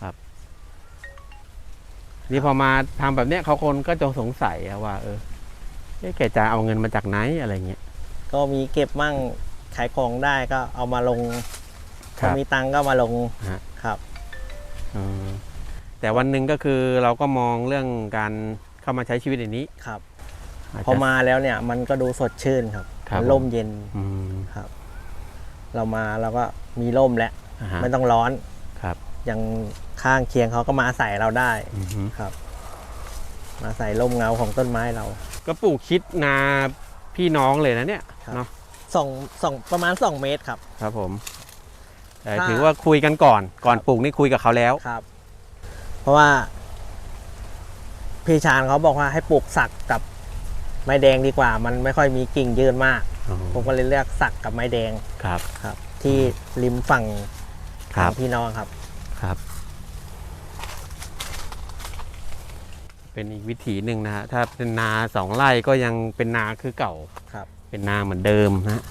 Speaker 2: ครับ นี่พอมาทำแบบเนี้ยเขาคนก็จะสงสัยอะว่า เออเอ๊ะแกจะเอาเงินมาจากไหนอะไรเงี้ย
Speaker 3: ก็มีเก็บมั่งขายของได้ก็เอามาลง
Speaker 2: ครั
Speaker 3: ถ้า
Speaker 2: บ
Speaker 3: มีตังค์ก็มาลง
Speaker 2: ฮะ
Speaker 3: ครับ
Speaker 2: อืมแต่วันหนึ่งก็คือเราก็มองเรื่องการ เข้ามาใช้ชีวิตในนี้
Speaker 3: ครับ
Speaker 2: อาจ
Speaker 3: พอ
Speaker 2: จะ
Speaker 3: มาแล้วเนี่ยมันก็ดูสดชื่นครับ
Speaker 2: ครับ
Speaker 3: มันร่มเย็น
Speaker 2: อืม
Speaker 3: ครับ เรามาเราก็มีร่มแล้ว
Speaker 2: อ่าฮะ
Speaker 3: ไม่ต้องร้อน
Speaker 2: ครับ
Speaker 3: อย่างข้างเคียงเขาก็มาอาศัยเราได้
Speaker 2: อือฮึ
Speaker 3: ครับ มาใส่ร่มเงาของต้นไม้เรา
Speaker 2: ก็ปลูกชิดนาพี่น้องเลยนะเนี่ย
Speaker 3: ครับ
Speaker 2: เนาะ
Speaker 3: สองสองประมาณ 2 เมตรครับ
Speaker 2: ครับผมแต่
Speaker 3: ถ้า
Speaker 2: ถือว่าคุยกันก่อนก่อน
Speaker 3: ครับ
Speaker 2: ปลูกนี่คุยกับเขาแล้ว
Speaker 3: ครับ เพราะว่า พี่ชานเขาบอกว่าให้ปลูกสักกับไม้แดงดีกว่า มันไม่ค่อยมีกิ่งยืนมาก ผมก็เลยเลือกสักกับไม้แดง
Speaker 2: ครับ
Speaker 3: ครับ ที่ริมฝั่ง
Speaker 2: ครั
Speaker 3: ข
Speaker 2: บ
Speaker 3: องพี่น้องครับ
Speaker 2: ครับ เป็นอีกวิถีหนึ่งนะฮะถ้าเป็นนาสองไร่ก็ยังเป็นนาคือเก่า
Speaker 3: ครับ
Speaker 2: เป็นนาเหมือนเดิมนะ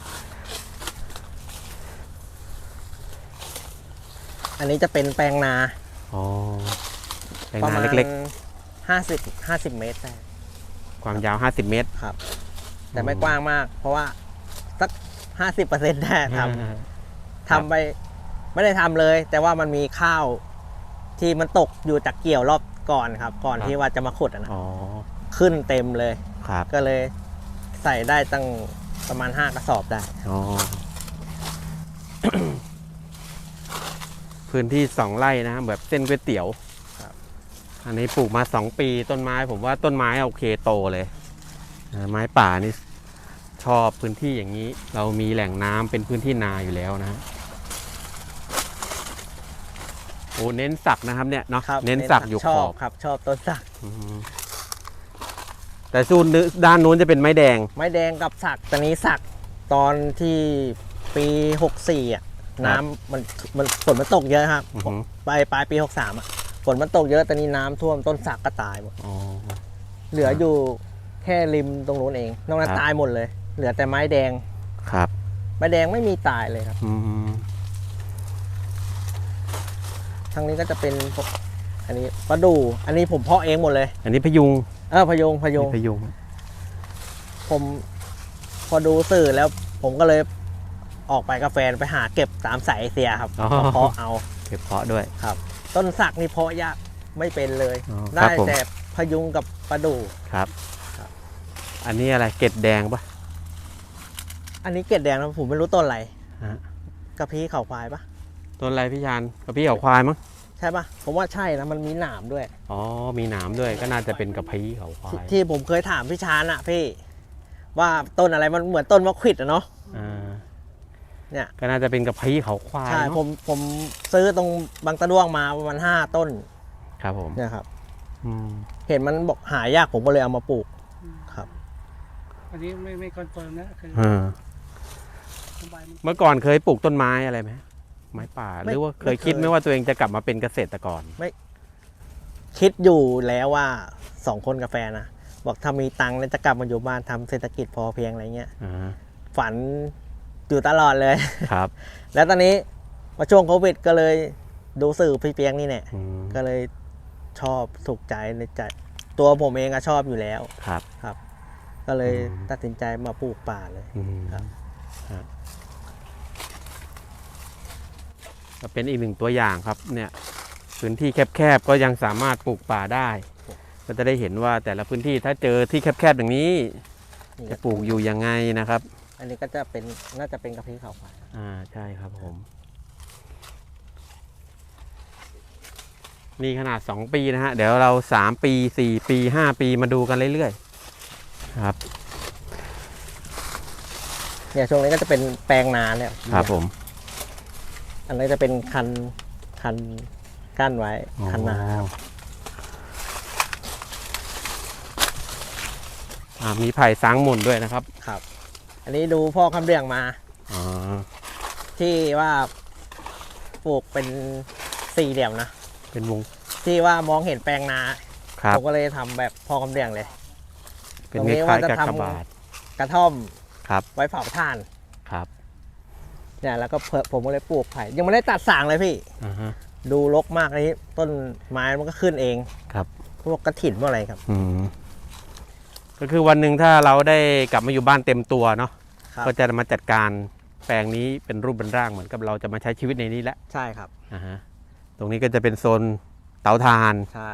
Speaker 3: อันนี้จะเป็นแปลงนา
Speaker 2: อ๋อเป็น
Speaker 3: ประ
Speaker 2: นา
Speaker 3: มาณ
Speaker 2: เล็ก
Speaker 3: ห้าสิบห้าสิบเมตรได้
Speaker 2: ๆความยาว 50 เมตร
Speaker 3: ครับ แต่ไม่กว้างมาก เพราะว่าสักห้าสิบเปอร์เซ็นต์ได้ทำทำไปไม่ได้ทำเลย แต่ว่ามันมีข้าวที่มันตกอยู่จากเกี่ยวรอบก่อนครับ ก่อน
Speaker 2: ครับ
Speaker 3: ที่ว่าจะมาขุดอะนะ
Speaker 2: อ๋อ
Speaker 3: ขึ้นเต็มเลย
Speaker 2: ครับ
Speaker 3: ก็เลยใส่ได้ตั้งประมาณห้ากระสอบได้
Speaker 2: อ๋อพื้นที่สองไร่นะแบบเส้นก๋วยเตี๋ยว
Speaker 3: ครับ
Speaker 2: อันนี้ปลูกมาสองปีต้นไม้ผมว่าต้นไม้โอเคโตเลยอ่าไม้ป่านี่ชอบพื้นที่อย่างนี้ เรามีแหล่งน้ำเป็นพื้นที่นาอยู่แล้วนะฮะโอ้เน้นสักนะครับเนี่ยเนาะ
Speaker 3: ครับ
Speaker 2: เน้นสักอยู่
Speaker 3: ช
Speaker 2: ข
Speaker 3: อ
Speaker 2: อ
Speaker 3: บบครับ ชอบต้นสัก
Speaker 2: อืมแต่สู้นึด้านนู้นจะเป็นไม้แดง
Speaker 3: ไม้แดงกับสักตอนนี้สักตอนที่ปีหกสี่อะ น้ำมันมันฝนมันตกเยอะครับ
Speaker 2: อือหือ
Speaker 3: ปลายปลายปีหกสามอะ ฝนมันตกเยอะตอนนี้น้ำท่วมต้นสักก็ตายหมด
Speaker 2: อ๋อ
Speaker 3: เหลืออยู่แค่ริมตรงนู้นเอง นอกนั้
Speaker 2: คนรับ
Speaker 3: ตายหมดเลย เหลือแต่ไม้แดง
Speaker 2: ครับ
Speaker 3: ไม้แดงไม่มีตายเลยครับ
Speaker 2: อืม
Speaker 3: ทางนี้ก็จะเป็นพวกอันนี้ปลาดูอันนี้ผมเพาะเองหมดเลย
Speaker 2: อันนี้พยุง
Speaker 3: เออพะยุงพะยุง
Speaker 2: นี่พยุง
Speaker 3: ผมพอดูสื่อแล้ว ผมก็เลยออกไปกับแฟนไปหาเก็บตามสายเอเสียครับ
Speaker 2: อ๋อ
Speaker 3: มาเพาะเอา
Speaker 2: เก็บเพาะด้วย
Speaker 3: ครับ ต้นสักนี่เพาะยากไม่เป็นเลย
Speaker 2: อ๋อ
Speaker 3: ได้
Speaker 2: ครับผม
Speaker 3: แต่พยุงกับปลาดู
Speaker 2: ครับ
Speaker 3: ครับ
Speaker 2: อันนี้อะไรเกล็ดแดงปะ
Speaker 3: อันนี้เกล็ดแดงนะผมไม่รู้ต้นอะไร
Speaker 2: ฮะ
Speaker 3: กระพี้เขาควายปะ
Speaker 2: ต้นอะไรพี่ชานกับพี่เขาควายมั้ง
Speaker 3: ใช่ปะผมว่าใช่นะมันมีหนามด้วย
Speaker 2: อ๋อมีหนามด้วยก็น่าจะเป็นกระพี้เขาควา
Speaker 3: ที่
Speaker 2: ย
Speaker 3: ที่ผมเคยถามพี่ชานอะพี่ ว่าต้นอะไรมันเหมือนต้นมะขวิดอะเนาะ
Speaker 2: อ่า
Speaker 3: เนี่ย
Speaker 2: ก็น่าจะเป็นกระพี้เขาควาย
Speaker 3: ใช่
Speaker 2: เนอะ
Speaker 3: ผมผมซื้อตรงบางตะด้วงมาประมาณห้าต้น
Speaker 2: ครับผม
Speaker 3: เนี่ยครับ
Speaker 2: อืม
Speaker 3: เห็นมันบอกหายากผมก็เลยเอามาปลูกครับ
Speaker 4: อันนี้ไม่ไม่คอนเฟิร์มนะคือ
Speaker 2: อ่า
Speaker 4: ใบมัน
Speaker 2: เมื่อก่อนเคยปลูกต้นไม้อะไรไหมไม้ป่า
Speaker 3: ไม่
Speaker 2: หรือว่าเคย
Speaker 3: ไม่เคย
Speaker 2: คิดไหมว่าตัวเองจะกลับมาเป็นเกษตรกร
Speaker 3: คิดอยู่แล้วว่าสองคนกับแฟนนะบอกถ้ามีตังค์แล้วจะกลับมาอยู่บ้านทำเศรษฐกิจพอเพียงอะไรเงี้ย
Speaker 2: อ่า
Speaker 3: ฝัน อยู่ตลอดเลย
Speaker 2: ครับ
Speaker 3: แล้วตอนนี้มาช่วงโควิดก็เลยดูสื่อพี่เปียงนี่เนี่ย
Speaker 2: อืม
Speaker 3: ก็เลยชอบถูกใจในใจตัวผมเองก็ชอบอยู่แล้ว
Speaker 2: ครับ
Speaker 3: ครับ ก็เลย
Speaker 2: อืม
Speaker 3: ตัดสินใจมาปลูกป่าเลย
Speaker 2: อืม
Speaker 3: ครับ
Speaker 2: ฮะก็เป็นอีกหนึ่งตัวอย่างครับ เนี่ย พื้นที่แคบๆก็ยังสามารถปลูกป่าได้ ก็จะได้เห็นว่าแต่ละพื้นที่ถ้าเจอที่แคบๆอย่างนี้
Speaker 3: นี่
Speaker 2: จะปลูกอยู่ยังไงนะครับ
Speaker 3: อันนี้ก็จะเป็นน่าจะเป็นกระพี้ขาวควาย
Speaker 2: อ่าใช่ครับผมนี่ขนาด 2 ปีนะฮะ เดี๋ยวเรา 3 ปี 4 ปี 5 ปีมาดูกันเรื่อยๆ ครับ
Speaker 3: เนี่ยช่วงนี้ก็จะเป็นแปลงนาเนี่ย
Speaker 2: ครับผม
Speaker 3: อันนี้จะเป็นคันคันกั้นไว้คันนา
Speaker 2: อ๋ออ่ามีไผ่สางหมุนด้วยนะครับ
Speaker 3: ครับ อันนี้ดูพ่อคำเรื่องมา
Speaker 2: อ๋อ
Speaker 3: ที่ว่าปลูกเป็นสี่เหลี่ยมนะ
Speaker 2: เป็นวง
Speaker 3: ที่ว่ามองเห็นแปลงนา
Speaker 2: ครับ
Speaker 3: ผมก็เลยทำแบบพ่อคำเรื่องเลย
Speaker 2: เป็น
Speaker 3: ตรง
Speaker 2: ค
Speaker 3: นี้
Speaker 2: ล้าย
Speaker 3: ว่า
Speaker 2: ๆ
Speaker 3: จะ
Speaker 2: กับ
Speaker 3: ทำ
Speaker 2: กระบาด
Speaker 3: กระท่อม
Speaker 2: ครับ
Speaker 3: ไว้เผาถ่าน
Speaker 2: ครับ
Speaker 3: เนี่ยแล้วก็เพิ่มผมก็เลยปลูกไผ่ยังไม่ได้ตัดสางเลยพี่
Speaker 2: อ่าฮะ
Speaker 3: ดูรกมากอันนี้ต้นไม้มันก็ขึ้นเอง
Speaker 2: ครับ
Speaker 3: พวกกระถิ่นพวกอะไรครับ
Speaker 2: อืม ก็คือวันหนึ่งถ้าเราได้กลับมาอยู่บ้านเต็มตัวเนาะ
Speaker 3: ครับ
Speaker 2: ก็จะมาจัดการแปลงนี้เป็นรูปเป็นร่างเหมือนกับเราจะมาใช้ชีวิตในนี้แล้ว
Speaker 3: ใช่ครับ
Speaker 2: อ่าฮะตรงนี้ก็จะเป็นโซนเตาถ่าน
Speaker 3: ใช่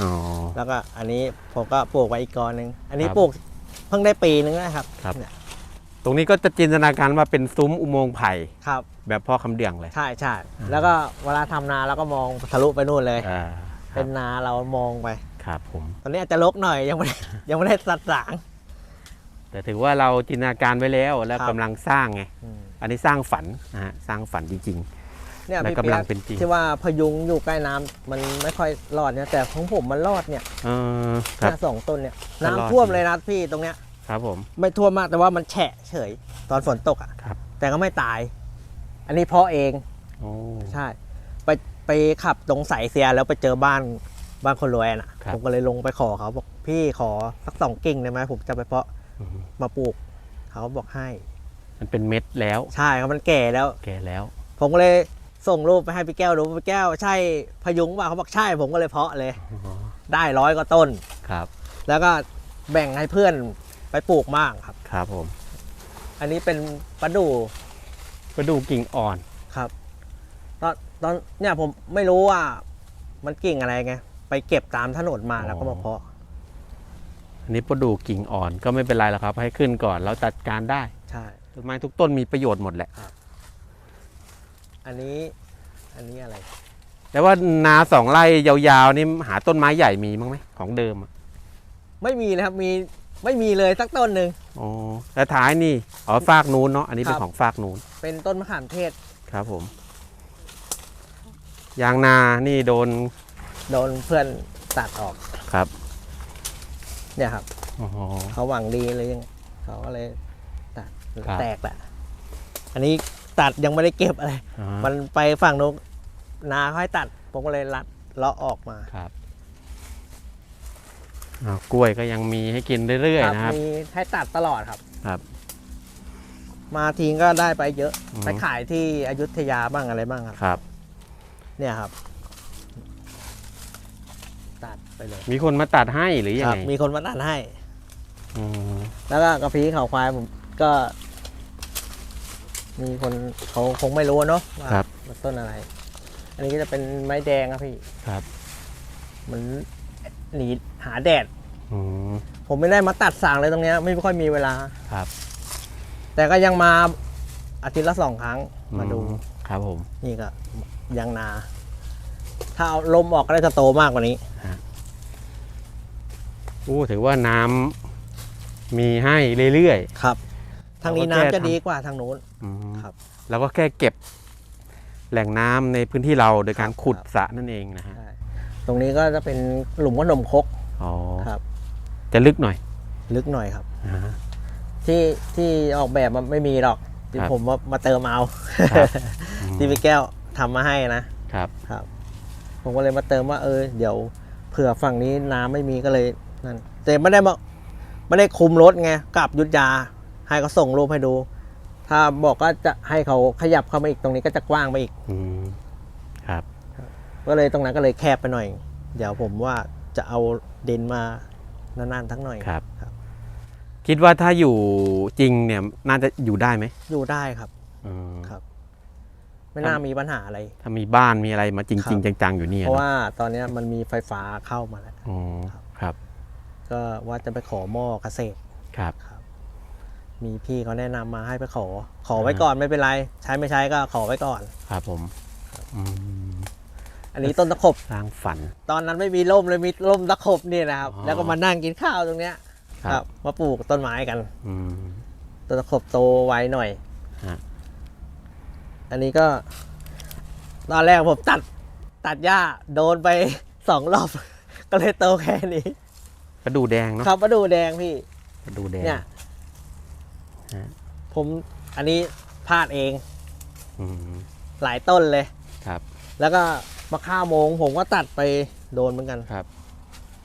Speaker 2: อ๋อ
Speaker 3: แล้วก็อันนี้ผมก็ปลูกไว้อีกกอนหนึ่งอันนี้
Speaker 2: ครับ
Speaker 3: ปลูกเพิ่งได้ปีนึงนะครับ
Speaker 2: ครับ
Speaker 3: เนี่ย
Speaker 2: ตรงนี้ก็จะจินตนาการว่าเป็นซุ้มอุโมงค์ไผ่
Speaker 3: ครับ
Speaker 2: แบบพ่อคำเดี่ยงเลย
Speaker 3: ใช่ใช่แล้วก็เวลาทำนาเราก็มองทะลุไปนู่นเลย
Speaker 2: อ่าครั
Speaker 3: เป็
Speaker 2: บ
Speaker 3: นนาเรามองไป
Speaker 2: ครับผม
Speaker 3: ตอนนี้อาจจะรกหน่อยยังไม่ได้ยังไม่ได้สัดสาง
Speaker 2: แต่ถือว่าเราจินตนาการไว้แล้วแล้ว
Speaker 3: ครับ
Speaker 2: กำลังสร้างไง
Speaker 3: อืม
Speaker 2: อันนี้สร้างฝันนะฮะสร้างฝันจริง
Speaker 3: เนี่ย
Speaker 2: และ
Speaker 3: พี่
Speaker 2: กำลัง
Speaker 3: ปี๊ย
Speaker 2: เป็นจริง
Speaker 3: ที่ว่าพยุงอยู่ใกล้น้ำมันไม่ค่อยรอดเนี่ยแต่ของผมมันรอดเนี่ย
Speaker 2: ๆเออครับ
Speaker 3: เนี่ยสองต้นเนี่ย
Speaker 2: ก็รอด
Speaker 3: น้ำท่วมเลยนะพี่ตรงเนี้ย
Speaker 2: ครับผม
Speaker 3: ไม่ท่วมมากแต่ว่ามันแฉะเฉย ตอนฝนตกอะ
Speaker 2: ครับ
Speaker 3: แต่ก็ไม่ตาย อันนี้เพาะเอง
Speaker 2: โอ้
Speaker 3: ใช่ ไปไปขับตรงสายเสียแล้วไปเจอบ้าน บ้านคนรวยน่ะผมก็เลยลงไปขอเขาบอกพี่ขอสักสองกิ่งได้ไหมผมจะไปเพาะ
Speaker 2: อืม
Speaker 3: มาปลูก เขาบอกให้
Speaker 2: มันเป็นเม็ดแล้ว
Speaker 3: ใช่ครับมันแก่แล้ว
Speaker 2: แก่แล้ว
Speaker 3: ผมก็เลยส่งรูปไปให้พี่แก้วดูพี่แก้วใช่พยุงเปล่าเขาบอกใช่ผมก็เลยเพาะเลย
Speaker 2: อ๋อ
Speaker 3: ได้ร้อยกว่าต้น
Speaker 2: ครับ
Speaker 3: แล้วก็แบ่งให้เพื่อนไปปลูกมากครับ
Speaker 2: ครับผม
Speaker 3: อันนี้เป็นประดู่
Speaker 2: ก็ดูกิ่งอ่อน
Speaker 3: ครับ ตอนตอนเนี่ยผมไม่รู้ว่ามันกิ่งอะไรไง ไปเก็บตามถนนมาแล้วก็มาเพาะ
Speaker 2: อันนี้ประดูกกิ่งอ่อนก็ไม่เป็นไรหรอกครับ ให้ขึ้นก่อนเราจัดการได้
Speaker 3: ใช่
Speaker 2: ต้นไม้ทุกต้นมีประโยชน์หมดแหละ
Speaker 3: อันนี้อันนี้อะไร
Speaker 2: แต่ว่านาสองไร่ยาวๆนี่หาต้นไม้ใหญ่มีมั้งไหมของเดิมอะ
Speaker 3: ไม่มีเลยครับมีไม่มีเลยสักต้นหนึ่ง
Speaker 2: อ๋อแล้วท้ายนี่อ๋อฟากนู้นเนาะอันนี้เป็น
Speaker 3: ครับ
Speaker 2: ของฟากนู้น
Speaker 3: เป็นต้นมะขามเทศ
Speaker 2: ครับผม ยางนานี่โดน
Speaker 3: โดนเพื่อนตัดออก
Speaker 2: ครับ
Speaker 3: เนี่ยครับ
Speaker 2: อ๋อ
Speaker 3: เขาหวังดีเลยยังเขาก็เลยตัด
Speaker 2: ครับ
Speaker 3: แตกแหละ อันนี้ตัดยังไม่ได้เก็บอะไร
Speaker 2: อ๋อ
Speaker 3: มันไปฝั่งนู้นนาเขาให้ตัด ผมก็เลยรัดเลาะออกมา
Speaker 2: ครับอ้าวกล้วยก็ยังมีให้กินเรื่อย ๆ นะครับ
Speaker 3: มีให้ตัดตลอดครับ
Speaker 2: ครับ
Speaker 3: มาทิ้งก็ได้ไปเยอะ
Speaker 2: อือฮึ
Speaker 3: ไปขายที่อยุธยาบ้างอะไรบ้างครับ
Speaker 2: ครับ
Speaker 3: เนี่ยครับ ไปเลย
Speaker 2: มีคนมาตัดให้หรือยั
Speaker 3: ค
Speaker 2: ง
Speaker 3: รับ
Speaker 2: ไง
Speaker 3: มีคนมาตัดให้
Speaker 2: อืม
Speaker 3: แล้วก็กระพี้เขาควายผมก็ มีคนเขาคงไม่รู้เนาะว่า
Speaker 2: ครับ
Speaker 3: มันต้นอะไร อันนี้ก็จะเป็นไม้แดงครับพี่
Speaker 2: ครับ
Speaker 3: มันหนีหาแดด
Speaker 2: อืม
Speaker 3: ผมไม่ได้มาตัดสางเลยตรงเนี้ยไม่ค่อยมีเวลา
Speaker 2: ครับ
Speaker 3: แต่ก็ยังมาอาทิตย์ละสองครั้งมาดู
Speaker 2: อืครับผม
Speaker 3: นี่ก็ยังนา ถ้าเอาลมออกก็ได้จะโตมากกว่านี้
Speaker 2: โอ้ถือว่าน้ำมีให้เรื่อย
Speaker 3: ครับ ทางนี้
Speaker 2: เราก็แก้
Speaker 3: น้ำจะ
Speaker 2: ทำ
Speaker 3: ดีกว่าทางนู้น
Speaker 2: ๆอืม
Speaker 3: ครับ
Speaker 2: แล้วก็แค่เก็บแหล่งน้ำในพื้นที่เราโดยการ
Speaker 3: ครับ
Speaker 2: ขุด
Speaker 3: ครับ
Speaker 2: สระนั่นเองนะฮะ
Speaker 3: ใช่ตรงนี้ก็จะเป็นหลุมขนมครก
Speaker 2: อ๋อ
Speaker 3: ครับ
Speaker 2: จะลึกหน่อย
Speaker 3: ลึกหน่อยครับ
Speaker 2: อ่าฮะ
Speaker 3: ที่ที่ออกแบบมันไม่มีหรอกที่
Speaker 2: ครับ
Speaker 3: ผมว่ามาเติมเอา
Speaker 2: ครับอืม
Speaker 3: ที่พี่แก้วทำมาให้นะ ครับ ครับ ผมก็เลยมาเติมว่าเออเดี๋ยวเผื่อฝั่งนี้น้ำไม่มีก็เลย นั่นแต่ไม่ได้มาไม่ได้คุมรถไงกลับยุทธยาให้เขาส่งรูปให้ดู ถ้าบอกก็จะให้เขาขยับเข้ามาอีกตรงนี้ก็จะกว้างไปอีก
Speaker 2: อืมครับ
Speaker 3: ก็เลยตรงนั้นก็เลยแคบไปหน่อย เดี๋ยวผมว่าจะเอาเดนมานานๆทั้งหน่อย
Speaker 2: ครับ
Speaker 3: ครับ
Speaker 2: คิดว่าถ้าอยู่จริงเนี่ยน่าจะอยู่ได้ไหม
Speaker 3: อยู่ได้ครับ
Speaker 2: อืม
Speaker 3: ครับ ไม่น่ามีปัญหาอะไร
Speaker 2: ถ้ามีบ้านมีอะไรมาจ
Speaker 3: ค
Speaker 2: ริ
Speaker 3: รั
Speaker 2: ง
Speaker 3: บ
Speaker 2: ๆจังๆอยู่เนี่ย
Speaker 3: เพราะ
Speaker 2: เนอะ
Speaker 3: ว่าตอนนี้มันมีไฟฟ้าเข้ามาแล้ว
Speaker 2: อ๋อครับ
Speaker 3: ก็ว่าจะไปขอหม้อเกษตร
Speaker 2: ครับ
Speaker 3: มีพี่เขาแนะนำมาให้ไปขอ ขอไว้ก่อนไม่เป็นไร ใช้ไม่ใช้ก็ขอไว้ก่อน
Speaker 2: ครับผมอืม
Speaker 3: อันนี้ต้นตะขบ
Speaker 2: สร้างฝัน
Speaker 3: ตอนนั้นไม่มีร่มเลยมีร่มตะขบนี่นะครับ
Speaker 2: อ๋อ
Speaker 3: แล้วก็มานั่งกินข้าวตรงเนี้ย
Speaker 2: ครับ
Speaker 3: มาปลูกต้นไม้กัน
Speaker 2: อืม
Speaker 3: ต้นตะขบโตไวหน่อย
Speaker 2: ฮะ
Speaker 3: อันนี้ก็ ตอนแรกผมตัดตัดหญ้าโดนไป สองรอบ ก็เลยโตแค่นี้
Speaker 2: กระดูแดงเนาะ
Speaker 3: ครับมาดูแดงพี่
Speaker 2: กระดูแดง
Speaker 3: เนี่ย
Speaker 2: ฮะ
Speaker 3: ผมอันนี้พลาดเอง
Speaker 2: อืม
Speaker 3: หลายต้นเลย
Speaker 2: ครับ
Speaker 3: แล้วก็มะข่าโมง ผมก็ตัดไปโดนเหมือนกัน
Speaker 2: ครับ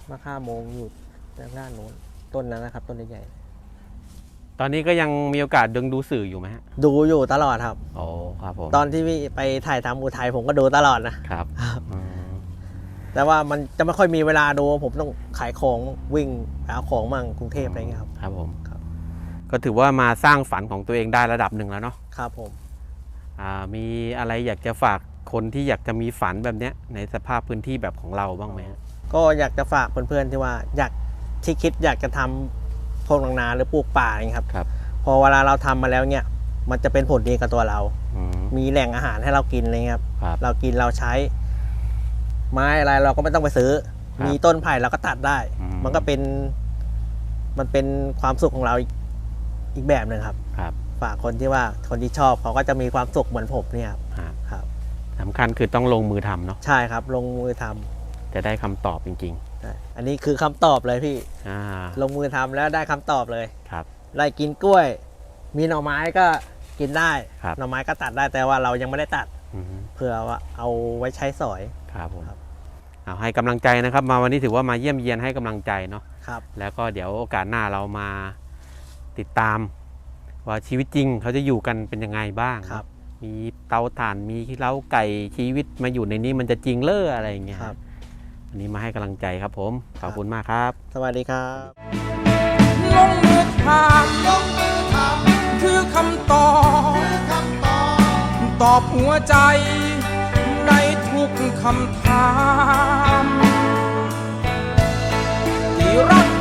Speaker 3: มะข่าโมงอยู่ด้านหน้าโน้นต้นนั้นนะครับ ต้นใหญ่
Speaker 2: ตอนนี้ก็ยังมีโอกาสดึงดูสื่ออยู่ไหมฮะ
Speaker 3: ๆดูอยู่ตลอดครับ
Speaker 2: โอ้ครับผม
Speaker 3: ตอนที่พี่ไปถ่ายทำอุทัยผมก็ดูตลอดนะ
Speaker 2: ครับ
Speaker 3: ครับ
Speaker 2: อืม
Speaker 3: แต่ว่ามันจะไม่ค่อยมีเวลาดูผมต้องขายของวิ่งไปเอาของมั่งกรุงเทพอะไรเงี้ยครับ
Speaker 2: ครับผม
Speaker 3: ครับ
Speaker 2: ก็ถือว่ามาสร้างฝันของตัวเองได้ระดับหนึ่งแล้วเนาะ
Speaker 3: ครับผม
Speaker 2: อ่ามีอะไรอยากจะฝากคนที่อยากจะมีฝันแบบเนี้ยในสภาพพื้นที่แบบของเราบ้างไหมฮะ
Speaker 3: ก็อยากจะฝากเพื่อนๆที่ว่าอยากที่คิดอยากจะทำพวกนาหรือปลูกป่าอย่างเงี้ยครับ
Speaker 2: ครับ
Speaker 3: พอเวลาเราทำมาแล้วเนี่ย มันจะเป็นผลดีกับตัวเรา
Speaker 2: อืม
Speaker 3: มีแหล่งอาหารให้เรากินอะไรเงี้ยครับ
Speaker 2: ครับ
Speaker 3: เรากินเราใช้ ไม้อะไรเราก็ไม่ต้องไปซื้อ
Speaker 2: ครับ
Speaker 3: มีต้นไผ่เราก็ตัดได้
Speaker 2: อืม
Speaker 3: มันก็เป็น มันเป็นความสุขของเราอีกอีกแบบหนึ่งครับ
Speaker 2: ครับ
Speaker 3: ฝากคนที่ว่าคนที่ชอบเขาก็จะมีความสุขเหมือนผมเนี่ยครับ
Speaker 2: ฮะ
Speaker 3: ครับ
Speaker 2: สำคัญคือต้องลงมือทำเนาะ
Speaker 3: ใช่ครับ ลงมือทำ
Speaker 2: จะได้คำตอบจริง
Speaker 3: ใช่อันนี้คือคำตอบเลยพี่
Speaker 2: ๆอ่า
Speaker 3: ลงมือทำแล้วได้คำตอบเลย
Speaker 2: ครับ
Speaker 3: ได้กินกล้วย มีหน่อไม้ก็กินได้
Speaker 2: ครับ
Speaker 3: หน่อไม้ก็ตัดได้แต่ว่าเรายังไม่ได้ตัด
Speaker 2: อืม
Speaker 3: เพื่อว่าเอาไว้ใช้สอย
Speaker 2: ครับผม
Speaker 3: ครับ
Speaker 2: เอา ให้กำลังใจนะครับ มาวันนี้ถือว่ามาเยี่ยมเยียนให้กำลังใจเนาะ
Speaker 3: ครับ
Speaker 2: แล้วก็เดี๋ยวโอกาสหน้าเรามาติดตาม ว่าชีวิตจริงเขาจะอยู่กันเป็นยังไงบ้าง
Speaker 3: ครับ
Speaker 2: มีเตาถ่านมีเล้าไก่ชีวิตมาอยู่ในนี้มันจะจริงเลออะไรอย่างเงี้ย
Speaker 3: ครับ
Speaker 2: วันนี้มาให้กำลังใจครับผมขอบคุณมากครับ
Speaker 3: สวัสดีครับ
Speaker 1: ลงมือทำลงมือทำคือคำตอบตอบหัวใจในทุก คำถามที่รัก